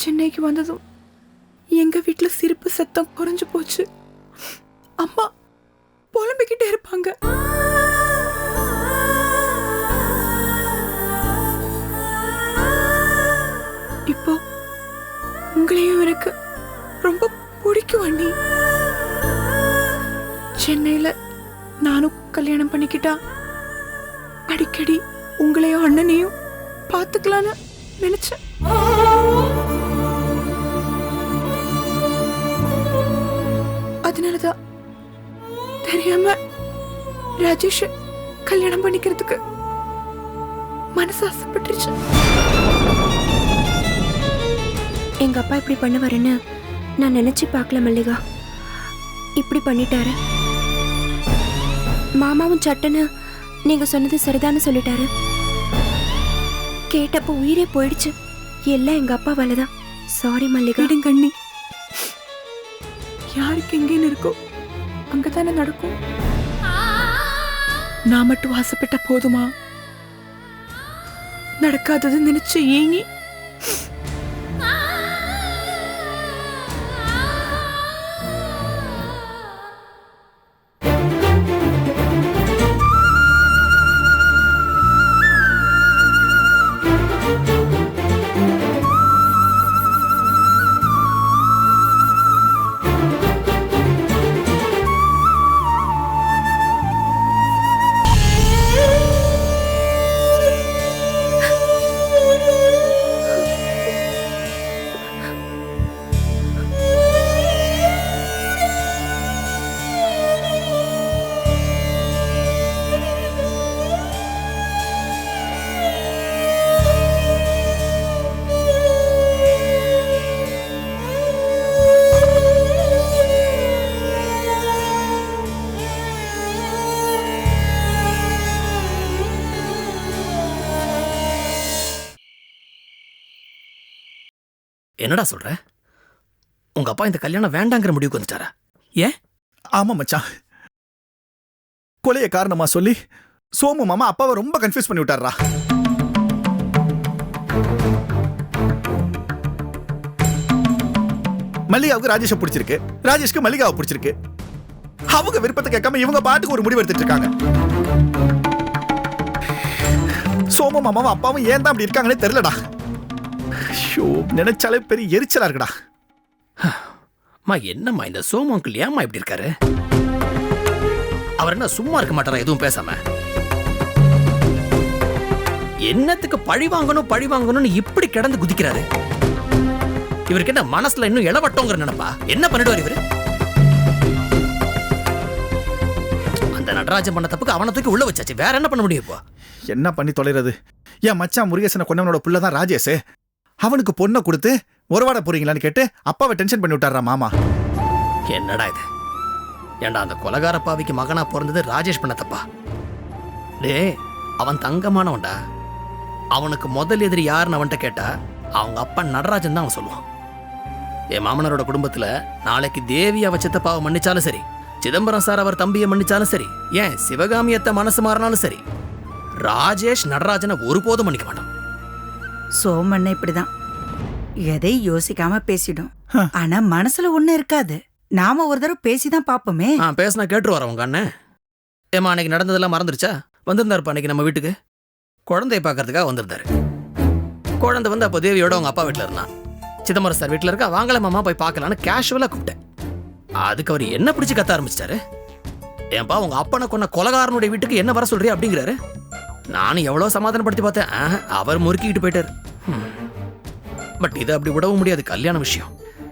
சென்னைக்கு வந்ததும் எங்க வீட்டுல சிரிப்பு சத்தம் குறைஞ்சு போச்சு. அம்மா புலம்பிக்கிட்டே இருப்பாங்க. இப்போ உங்களையும் எனக்கு ரொம்ப பிடிக்கும் அண்ணி. சென்னையில நானும் கல்யாணம் பண்ணிக்கிட்டா அடிக்கடி உங்களையும் அண்ணனையும் பார்த்துக்கலான்னு நினைச்சேன். அதனாலதான் தெரியாம ராஜேஷ் கல்யாணம் பண்ணிக்கிறதுக்கு மனசு ஆசைப்பட்டுருச்சு. எங்க அப்பா இப்படி பண்ணுவாருன்னு நான் நினைச்சு பார்க்கல மல்லிகா. இப்படி பண்ணிட்டாரு. மாமாவும் சட்டுன்னு நீங்க சொன்னது சரிதான்னு சொல்லிட்டாரு. கேட்டப்போ உயிரே போயிடுச்சு. எல்லாம் எங்க அப்பா தான் சாரி மல்லிகா. அண்ணி. யாருக்கு எங்கேன்னு இருக்கோ அங்கதானே நடக்கும். நான் மட்டும் ஆசைப்பட்ட போதுமா? நடக்காதது நினைச்சு ஏங்கி என்னடா சொல்ற? உங்க அப்பா இந்த கல்யாணம் வேண்டாங்கிற முடிவுக்கு வந்துட்டாரா? ஏன் ஆமா மச்சான். கொலைய காரணமா சொல்லி சோமு மாமா அப்பாவை ரொம்ப கன்ஃபியூஸ் பண்ணி விட்டாரா மல்லிகாவுக்கு ராஜேஷை பிடிச்சிருக்கு. ராஜேஷ்க்கு மல்லிகாவை பிடிச்சிருக்கு. அவங்க விருப்பத்தை கேட்காம இவங்க பாட்டுக்கு ஒரு முடிவு எடுத்துட்டு இருக்காங்க. சோமு மாமாவும் அப்பாவும் ஏன் தான் அப்படி இருக்காங்கன்னே தெரியலடா. ஐயோ நினைச்சாலே பெரிய எரிச்சலா இருக்குடா. அம்மா என்னம்மா இந்த சோமு அங்கிள் ஏம்மா இப்படி இருக்காரு? அவர் என்ன சும்மா இருக்க மாட்டாரா எதுவும் பேசாம? என்னத்துக்கு பழி வாங்கணும் பழி வாங்கணும்னு இப்படி கிடந்து குதிக்கிறாரு? இவருக்கு என்ன மனசுல இன்னும் இளவட்டோங்கிற நினைப்பா? என்ன பண்ணிடுவார் இவரு? அந்த நடராஜன் பண்ண தப்புக்கு அவனை தூக்கி உள்ள வச்சாச்சு. வேற என்ன பண்ண முடியும் இப்போ? என்ன பண்ணி தொலைறது? என் மச்சான் முருகேசனை கொண்டவனோட புள்ள தான் ராஜேஷ்? அவனுக்கு பொண்ணை கொடுத்து உறவாட போறீங்களான்னு கேட்டு அப்பாவை டென்ஷன் பண்ணி விட்டாரா மாமா. என்னடா இது? ஏண்டா அந்த கொலகார பாவிக்கு மகனா பிறந்தது ராஜேஷ் பண்ண தப்பா? டே அவன் தங்கமானவன்டா. அவனுக்கு முதல் எதிரி யாருன்னு அவன்கிட்ட கேட்டா அவங்க அப்பா நடராஜன் தான் அவன் சொல்லுவான். என் மாமனாரோட குடும்பத்துல நாளைக்கு தேவி அவ சித்தப்பாவை மன்னிச்சாலும் சரி சிதம்பரம் சார் அவர் தம்பியை மன்னிச்சாலும் சரி ஏன் சிவகாமியத்தை மனசு மாறினாலும் சரி ராஜேஷ் நடராஜனை ஒருபோதும் மன்னிக்க மாட்டான். சோமண்ண இப்படிதான். எதை யோசிக்காம பேசிடும். ஆனா மனசுல ஒண்ணு இருக்காது. நாம ஒரு தடவை பேசிதான் பாப்போமே. ஆ பேசினா கேட்டு வர உங்க அண்ணன்? ஏமா அன்னைக்கு நடந்ததெல்லாம் மறந்துருச்சா? வந்திருந்தாருப்பா அன்னைக்கு நம்ம வீட்டுக்கு. குழந்தைய பார்க்கறதுக்காக வந்திருந்தாரு. குழந்தை வந்து அப்போ தேவியோட அவங்க அப்பா வீட்டில் இருந்தான். சிதம்பரம் சார் வீட்டில் இருக்கா? வாங்கல மாமா போய் பார்க்கலான்னு கேஷுவலாக கூப்பிட்டேன். அதுக்கு அவர் என்ன பிடிச்சி கத்த ஆரம்பிச்சிட்டாரு? ஏன்பா உங்க அப்பனை கொன்ன கொலகாரனுடைய வீட்டுக்கு என்ன வர சொல்றியா அப்படிங்கிறாரு? நானும் எவ்வளோ சமாதானப்படுத்தி பார்த்தேன். ஆஹா, அவர் முறுக்கிக்கிட்டு போயிட்டாரு. பட் இதை அப்படி விடவும் முடியாது. கல்யாண விஷயம்.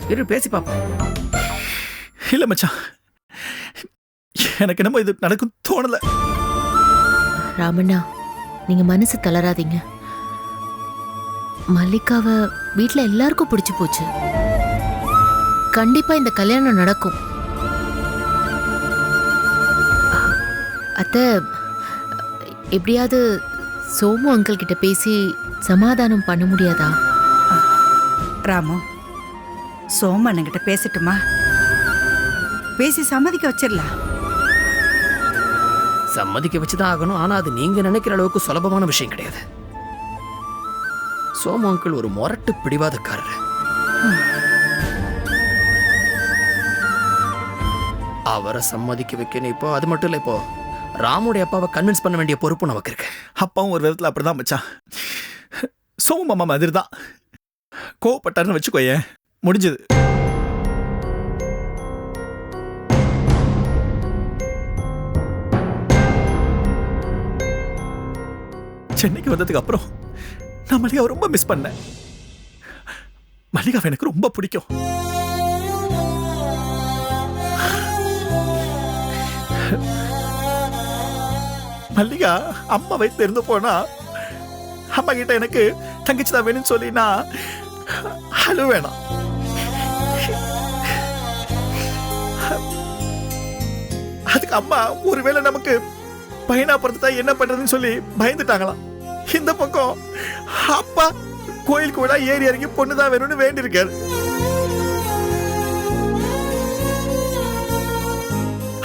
இரு பேசி பார்ப்போம். இல்ல மச்சான். எனக்கு என்னமோ இது நடக்கும் தோணல. ராமண்ணா நீங்க மனசு தளராதீங்க. மல்லிகாவை வீட்ல எல்லாருக்கும் பிடிச்சு போச்சு. கண்டிப்பா இந்த கல்யாணம் நடக்கும். அத்தை எப்படியாவது சோமு அங்கிள் கிட்ட பேசி சமாதானம் பண்ண முடியாதா? ராமு சோமண்ணன் கிட்ட பேசட்டுமா? பேசி சம்மதிக்க வச்சிடலாம் சம்மதிக்க வச்சுதான் ஆகணும். ஆனா அது நீங்க நினைக்கிற அளவுக்கு சுலபமான விஷயம் கிடையாது. சோமு அங்கிள் ஒரு மொரட்டு பிடிவாதக்காரர். அவரை சம்மதிக்க வைக்கணும் இப்போ. அது மட்டும் இல்லை இப்போ ராமுடைய அப்பாவை கன்வின்ஸ் பண்ண வேண்டிய பொறுப்பு நமக்கு இருக்கு. அப்பாவும் ஒரு விதத்தில் அப்படிதான் மச்சான். சோமு மாமா மாதிரி தான் கோவப்பட்டாருன்னு வச்சுக்கோயேன் முடிஞ்சது. சென்னைக்கு வந்ததுக்கு அப்புறம் நான் மல்லிகாவை ரொம்ப மிஸ் பண்ணேன். மல்லிகாவை எனக்கு ரொம்ப பிடிக்கும். மல்லிகா அம்மா வயித்துல இருந்து போனா அம்மா கிட்ட எனக்கு தங்கச்சி தான் வேணும்னு சொல்லி நான் அழு வேணாம். அதுக்கு அம்மா ஒருவேளை நமக்கு பையனா பிறந்துட்டா என்ன பண்றதுன்னு சொல்லி பயந்துட்டாங்களாம். இந்த பக்கம் அப்பா கோயிலுக்கு விட ஏறி இறங்கி பொண்ணு தான் வேணும்னு வேண்டியிருக்காரு.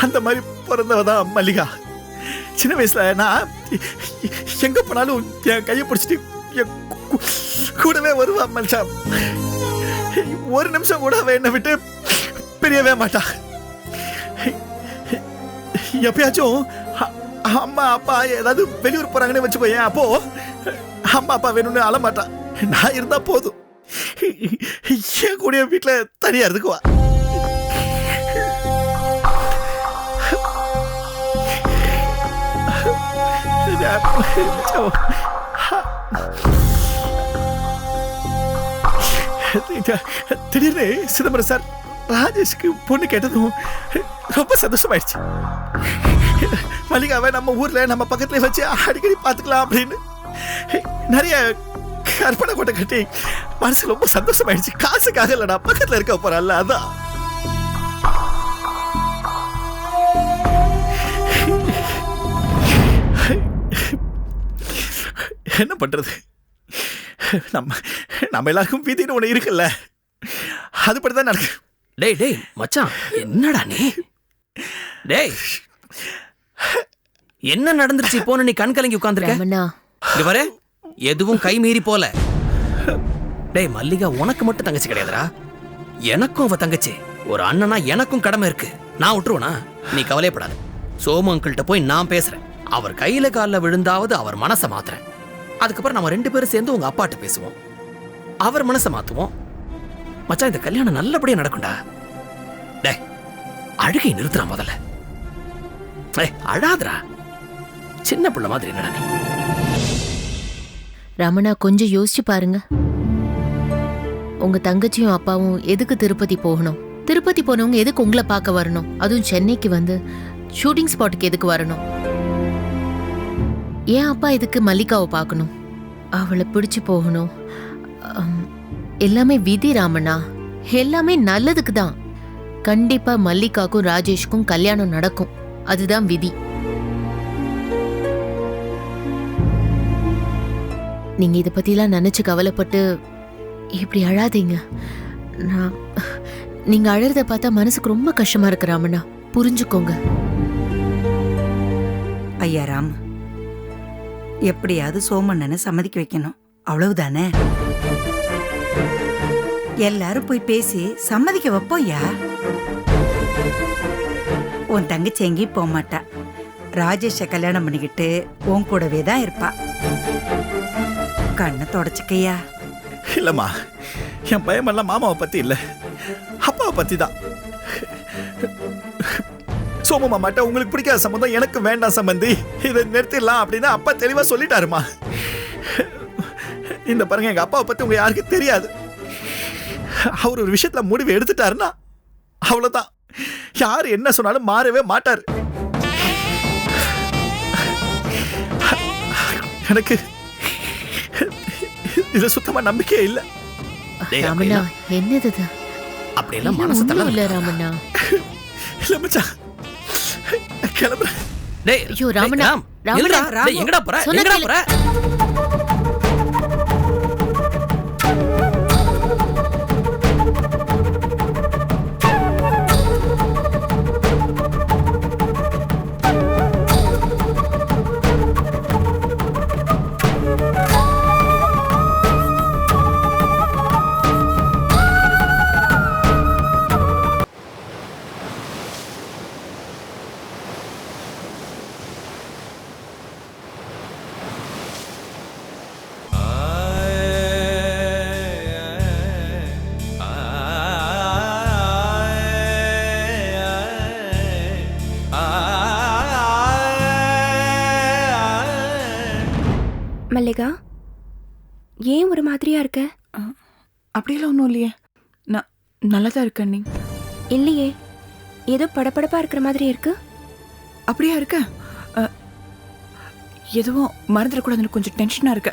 அந்த மாதிரி பிறந்தவ தான் மல்லிகா. சின்ன வயசுல நான் எங்க போனாலும் என் கையை பிடிச்சிட்டு என் கூடவே வருவா மனுஷா ஒரு நிமிஷம் கூட அவ என்னை விட்டு பிரியவே மாட்டா. எப்பயாச்சும் அம்மா அப்பா ஏதாவது வெளியூர் போறாங்கன்னு வச்சுக்கோயேன். அப்போ அம்மா அப்பா வேணும்னு அழமாட்டா. நான் இருந்தா போதும். என் கூட வீட்டில் தனியா இருக்குவா திடீர்னு சிதம்பரம் சார் ராஜேஷ்க்கு பொண்ணு கேட்டதும் ரொம்ப சந்தோஷமாயிடுச்சு மல்லிகாவை நம்ம ஊர்ல நம்ம பக்கத்துல வச்சு அடிக்கடி பார்த்துக்கலாம் அப்படின்னு. நிறைய கற்பனை கொட்டை கட்டி மனசு ரொம்ப சந்தோஷமாயிடுச்சு காசுக்காக இல்லடா பக்கத்துல இருக்க போறல்ல அதான். என்ன பண்றது? நம்ம நம்ம எல்லாருக்கும் விதின்னு ஒண்ணு இருக்குல்ல. அதுபடிதான் நடக்கு. டேய் டேய் மச்சான் என்னடா நீ? டேய் என்ன நடந்துருச்சு போன நீ கண் கலங்கி உட்காந்துருக்க இங்க பாரு எதுவும் கை மீறி போல. டேய் மல்லிகா உனக்கு மட்டும் தங்கச்சி கிடையாதுடா. எனக்கும் அவ தங்கச்சி. ஒரு அண்ணனா எனக்கும் கடமை இருக்கு. நான் விட்டுருவனா? நீ கவலையப்படாத. சோமு அங்கிள்கிட்ட போய் நான் பேசுறேன். அவர் கையில கால்ல விழுந்தாவது அவர் மனசை மாத்துறேன். அதுக்கப்புறம் நம்ம ரெண்டு பேரும் சேர்ந்து உங்க அப்பாட்ட பேசுவோம். அவர் மனசை மாத்துவோம். மச்சான் இந்த கல்யாணம் நல்லபடியா நடக்கும்டா. டே அழுகை நிறுத்துறா முதல்ல. டேய் அழாதடா. சின்ன பிள்ளை மாதிரி என்னடா நீ? ரமணா கொஞ்சம் யோசிச்சு பாருங்க. உங்க தங்கச்சியும் அப்பாவும் எதுக்கு திருப்பதி போகணும்? திருப்பதி போனவங்க எதுக்கு உங்களை பார்க்க வரணும்? அதுவும் சென்னைக்கு வந்து ஷூட்டிங் ஸ்பாட்டுக்கு எதுக்கு வரணும்? ஏன் அப்பா இதுக்கு மல்லிகாவை பார்க்கணும்? அவளை பிடிச்சு போகணும். எல்லாமே விதி ராமண்ணா. எல்லாமே நல்லதுக்கு தான். கண்டிப்பா மல்லிகாக்கும் ராஜேஷ்க்கும் கல்யாணம் நடக்கும். அதுதான் விதி. நீங்க இதை பத்திலாம் நினைச்சு கவலைப்பட்டு இப்படி அழாதீங்க. நான் நீங்க அழறத பார்த்தா மனசுக்கு ரொம்ப கஷ்டமா இருக்கு ராமண்ணா. புரிஞ்சுக்கோங்க. ஐயா ராம் எப்படியாவது சோமண்ணனை சம்மதிக்க வைக்கணும். அவ்வளவுதானே? எல்லாரும் போய் பேசி சம்மதிக்க வைப்போம்யா உன் தங்கச்சி எங்கேயும் போக மாட்டா. ராஜேஷை கல்யாணம் பண்ணிக்கிட்டு உன் கூடவே தான் இருப்பா. கண்ணை தொடச்சிக்கையா? இல்லம்மா என் பயமெல்லாம் மாமாவை பத்தி இல்ல. அப்பாவை பத்தி தான் சோமு மாமாட்ட உங்களுக்கு பிடிக்காத சம்பந்தம் எனக்கு வேண்டாம் சம்பந்தி. இதை நிறுத்திடலாம் அப்படின்னு அப்பா தெளிவா சொல்லிட்டாருமா. இந்த பாருங்க எங்க அப்பாவை பத்தி உங்க யாருக்கும் தெரியாது. அவர் ஒரு விஷயத்துல முடிவு எடுத்துட்டாருன்னா அவ்வளவுதான். யார் என்ன சொன்னாலும் மாறவே மாட்டார். எனக்கு இதுல சுத்தமா நம்பிக்கையே இல்லை. ராமண்ணா என்னது இது? அப்படியெல்லாம் மனசு தளர இல்ல ராமண்ணா. இல்ல மச்சான் டேய் ஐயோ, டேய், ராமண்ணா, ராம், ராமண்ணா, நில்லுடா. ராமு. டேய், எங்கடா போற எங்கடா. போற மல்லிகா ஏன் ஒரு மாதிரியா இருக்க? அப்படியெல்லாம் ஒன்றும் இல்லையே. நான் நல்லா தான் இருக்கேன் நீ. இல்லையே. ஏதோ படபடப்பா இருக்கிற மாதிரி இருக்கு. அப்படியா இருக்க? எதுவும் மறந்துடக்கூடாதுன்னு கொஞ்சம் டென்ஷனாக இருக்க.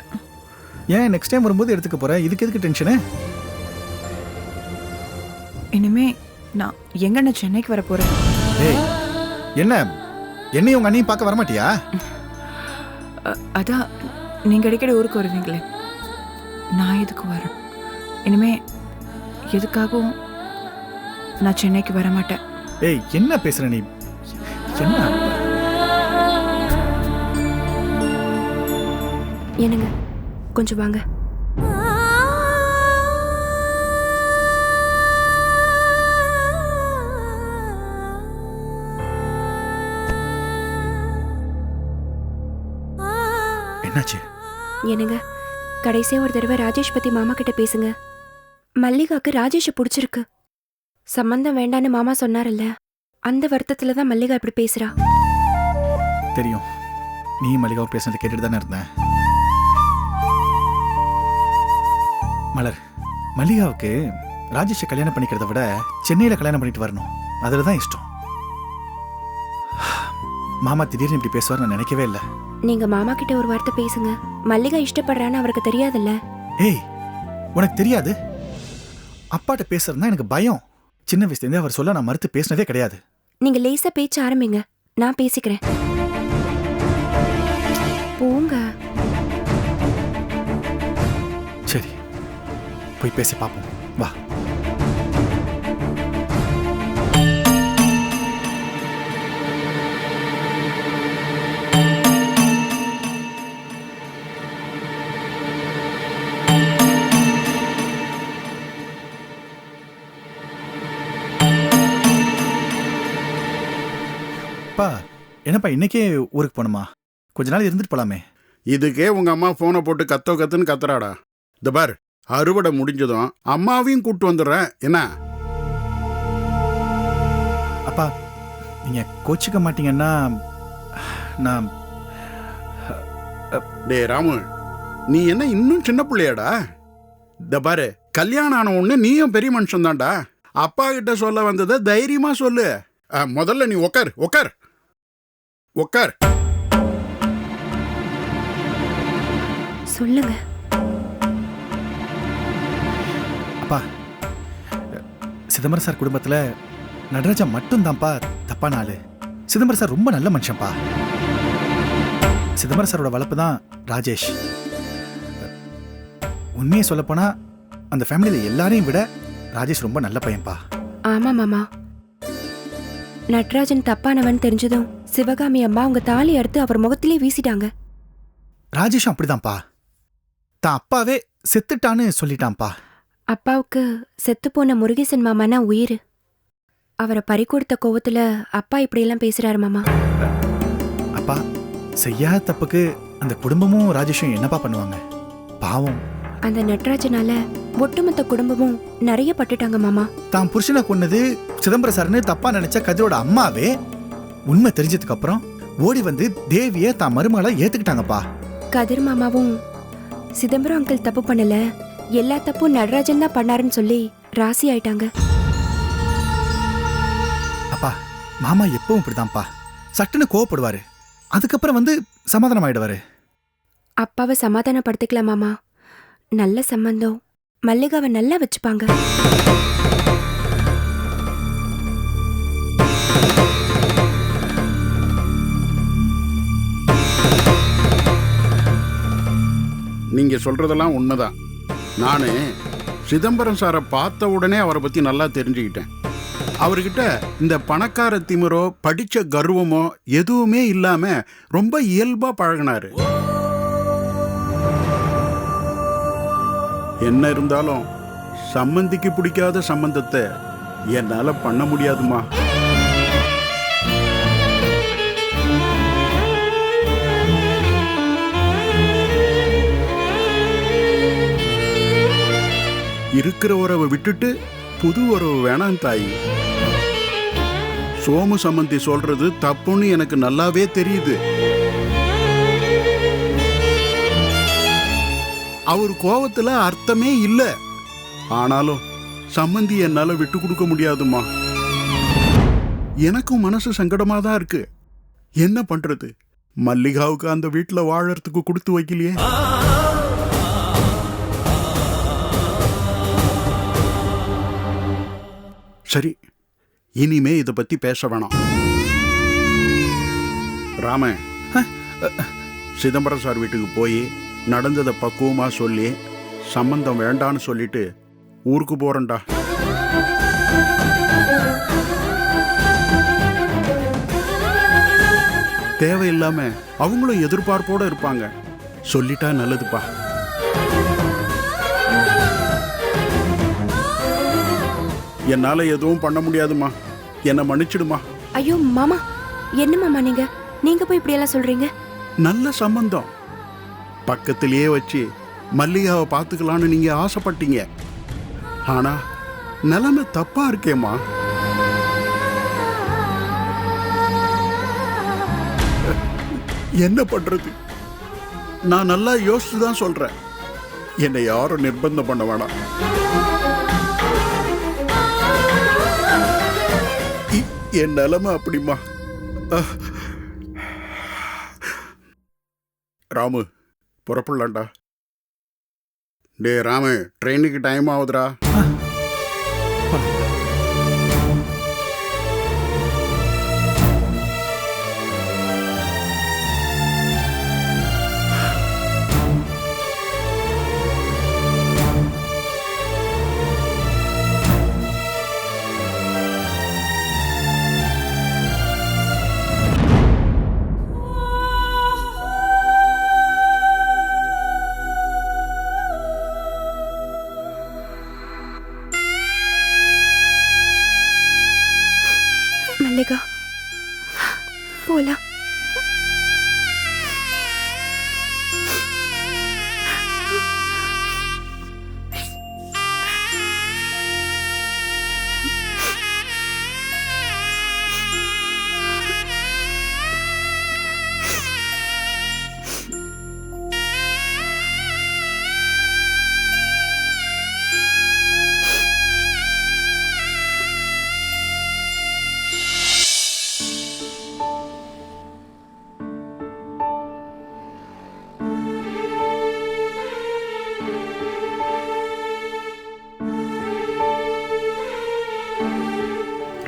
ஏன் நெக்ஸ்ட் டைம் வரும்போது எடுத்துக்க போற? இதுக்கு எதுக்கு டென்ஷனு இனிமே நான் எங்கண்ணா சென்னைக்கு வர போகிறேன் ஏய் என்ன? என்னையும் உங்க அண்ணையும் பார்க்க வரமாட்டியா? அதான் நீங்கள் அடிக்கடி ஊருக்கு வருவீங்களே. நான் எதுக்கு வரேன்? இனிமே எதுக்காகவும் நான் சென்னைக்கு வர மாட்டேன் ஏய் என்ன பேசுற நீ? என்ன? என்னங்க? கொஞ்சம் வாங்க. என்னாச்சு? என்னங்க கடைசியா ஒரு தடவை ராஜேஷ் பத்தி மாமா கிட்ட பேசுங்க. மல்லிகாக்கு ராஜேஷை பிடிச்சிருக்கு. சம்பந்தம் வேண்டான்னு மாமா சொன்னார்ல அந்த வருத்தத்துல தான் மல்லிகா இப்படி பேசுறா. தெரியும். நீ மல்லிகாவும் பேசுனதை கேட்டுட்டு தானே இருந்தேன். மலர் மல்லிகாவுக்கு ராஜேஷை கல்யாணம் பண்ணிக்கிறத விட சென்னையில் கல்யாணம் பண்ணிட்டு வரணும். அதுல தான் இஷ்டம். மாமா திடீர்னு இப்படி பேசுவார் நான் நினைக்கவே இல்லை. நீங்க மாமா கிட்ட ஒரு வார்த்தை பேசுங்க. மல்லிகா இஷ்டப்படுறான்னு அவருக்கு தெரியாதுல்ல? ஏய் உனக்கு தெரியாது? அப்பாட்ட பேசுறதுனா எனக்கு பயம். சின்ன வயசுலேருந்தே அவர் சொல்ல நான் மறுத்து பேசினதே கிடையாது. நீங்க லேசா பேச்ச ஆரம்பிங்க. நான் பேசிக்கிறேன். போங்க. சரி போய் பேசி பார்ப்போம் அப்பா என்னப்பா இன்னைக்கே ஊருக்கு போகணுமா? கொஞ்ச நாள் இருந்துட்டு போலாமே. இதுக்கே உங்க அம்மா போனை போட்டு கத்தோ கத்துன்னு கத்துறாடா. இந்த பார் அறுவடை முடிஞ்சதும் அம்மாவையும் கூட்டு வந்துடுறேன். என்ன? அப்பா நீங்க கோச்சிக்க மாட்டீங்கன்னா நான் டேய் ராமு நீ என்ன இன்னும் சின்ன பிள்ளையாடா? இந்த பாரு கல்யாணம் ஆன உடனே நீயும் பெரிய மனுஷன் தான்டா அப்பா கிட்ட சொல்ல வந்ததை தைரியமா சொல்லு. அஹ், முதல்ல நீ உக்கார் உக்கார். உக்கார். சொல்லுங்க. அப்பா சிதம்பரம் சார் குடும்பத்துல நடராஜா மட்டும்தான்ப்பா தப்பான ஆளு சிதம்பரம் சார் ரொம்ப நல்ல மனுஷன்ப்பா. சிதம்பரம் சாரோட வளர்ப்பு தான் ராஜேஷ். உண்மையை சொல்லப்போனா அந்த ஃபேமிலியில எல்லாரையும் விட ராஜேஷ் ரொம்ப நல்ல பையன்பா ஆமா மாமா. நட்ராஜன் தப்பானவன் தெரிஞ்சதும் சிவகாமி அம்மா உங்க தாலி அறுத்து அவர் முகத்திலே வீசிட்டாங்க. ராஜேஷும் அப்படிதான்ப்பா. தான் அப்பாவே செத்துட்டான்னு சொல்லிட்டான்ப்பா. அப்பாவுக்கு செத்துப்போன முருகேசன் மாமானா உயிர். அவரை பறி கொடுத்த கோவத்துல அப்பா இப்படியெல்லாம் பேசுறாரு மாமா. அப்பா செய்யாத தப்புக்கு அந்த குடும்பமும் ராஜேஷும் என்னப்பா பண்ணுவாங்க? பாவம். அந்த நட்ராஜனால ஒட்டுமொத்த குடும்பமும் நிறைய பட்டுட்டாங்க மாமா. தான் புருஷனை கொன்னது சிதம்பரம் சார்னு தப்பா நினைச்ச கதிரோட அம்மாவே? உண்மை தெரிஞ்சதுக்கு அப்புறம் ஓடி வந்து தேவிய தான் மருமகளை ஏத்துக்கிட்டாங்கப்பா. கதிர் மாமாவும் சிதம்பரம் அங்கிள் தப்பு பண்ணல. எல்லா தப்பும் நடராஜன் தான் பண்ணாருன்னு சொல்லி ராசி ஆயிட்டாங்க. அப்பா மாமா எப்பவும் இப்படிதான்ப்பா. சட்டுன்னு கோவப்படுவாரு. அதுக்கப்புறம் வந்து சமாதானம் ஆயிடுவாரு அப்பாவை சமாதானப்படுத்திக்கலாம் மாமா. நல்ல சம்பந்தம். மல்லிகாவை நல்லா வச்சுப்பாங்க. நீங்க சொல்றதெல்லாம் உண்மைதான். நானு சிதம்பரம் சாரை பார்த்த உடனே அவரை பத்தி நல்லா தெரிஞ்சுக்கிட்டேன். அவர்கிட்ட இந்த பணக்கார திமிரோ படிச்ச கர்வமோ எதுவுமே இல்லாம ரொம்ப இயல்பா பழகினாரு. என்ன இருந்தாலும் சம்மந்திக்கு பிடிக்காத சம்பந்தத்தை என்னால பண்ண முடியாதுமா இருக்கிற உறவை விட்டுட்டு புது உறவு வேணாம் தாயி. சோமு சம்மந்தி சொல்றது தப்புன்னு எனக்கு நல்லாவே தெரியுது. அவர் கோவத்துல அர்த்தமே இல்ல. ஆனாலும் சம்மந்தி என்னால விட்டு கொடுக்க முடியாதும்மா. எனக்கும் மனசு சங்கடமா தான் இருக்கு. என்ன பண்றது? மல்லிகாவுக்கு அந்த வீட்டுல வாழறதுக்கு கொடுத்து வைக்கலையே. சரி இனிமே இதை பத்தி பேச வேணாம். ராம சிதம்பரம் சார் வீட்டுக்கு போய் நடந்ததை பக்குவமா சொல்லி சம்பந்தம் வேண்டான்னு சொல்லிட்டு ஊருக்கு போகிறேன்டா தேவையில்லாம அவங்களும் எதிர்பார்ப்போடு இருப்பாங்க. சொல்லிட்டா நல்லதுப்பா. என்னால எதுவும் பண்ண முடியாதுமா என்னை மன்னிச்சிடுமா ஐயோ மாமா என்ன மாமா நீங்க? நீங்க போய் இப்படி எல்லாம் சொல்றீங்க? நல்ல சம்பந்தம். பக்கத்திலேயே வச்சு மல்லிகாவை பார்த்துக்கலான்னு நீங்க ஆசைப்பட்டீங்க. ஆனா நிலைமை தப்பா இருக்கேம்மா. என்ன பண்றது? நான் நல்லா யோசிச்சு தான் சொல்றேன். என்னை யாரும் நிர்பந்தம் பண்ண வேணாம். என் நிலமை அப்படிமா ராமு புறப்படலாண்டா டே ராமு ட்ரெயினுக்கு டைம் ஆகுதுடா.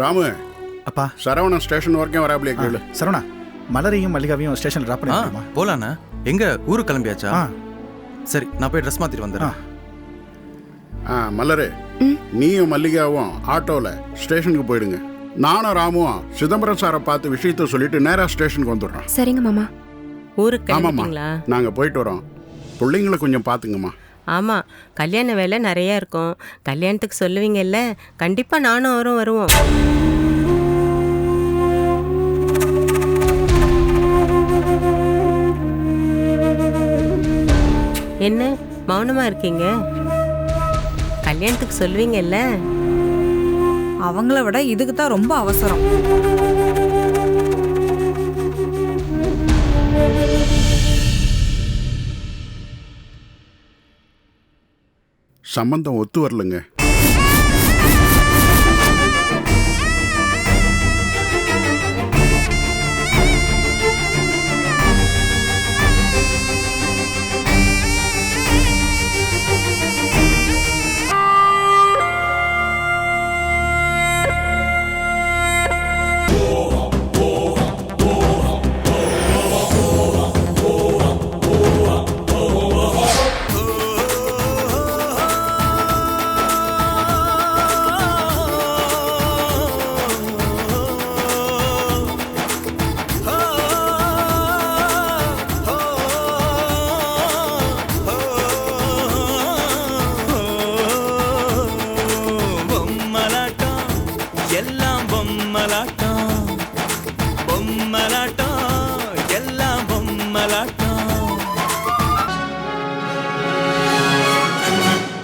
ராமு. அப்பா. சரவணன் ஸ்டேஷன் வரைக்கும் வராப்லையே கேளு. சரவணா மலரையும் மல்லிகாவையும் ஸ்டேஷன்ல ட்ராப் ஆ பண்ணி போலாண்ணா. எங்க ஊருக்கு கிளம்பியாச்சா? ஆ. சரி நான் போய் ட்ரெஸ் மாத்திட்டு வந்துடுறேன். ஆ. மலரு. நீயும் மல்லிகாவும் ஆட்டோல ஸ்டேஷனுக்கு போயிடுங்க. நானும் ராமும் சிதம்பரம் சாரை பார்த்து விஷயத்த சொல்லிட்டு நேரா ஸ்டேஷனுக்கு வந்துடுறோம். சரிங்க மாமா. ஊருக்கு ஆமாம்மா. கிளம்பிட்டீங்களா? நாங்க போயிட்டு வரோம். பிள்ளைங்களை கொஞ்சம் பார்த்துங்கம்மா. ஆமாம் கல்யாண வேலை நிறைய இருக்கும். கல்யாணத்துக்கு சொல்லுவீங்கல்ல கண்டிப்பாக நானும் அவரும் வருவோம். என்ன மௌனமாக இருக்கீங்க? கல்யாணத்துக்கு சொல்லுவீங்கல்ல? அவங்கள விட இதுக்கு தான் ரொம்ப அவசரம். சம்பந்தம் ஒத்து வரலங்க.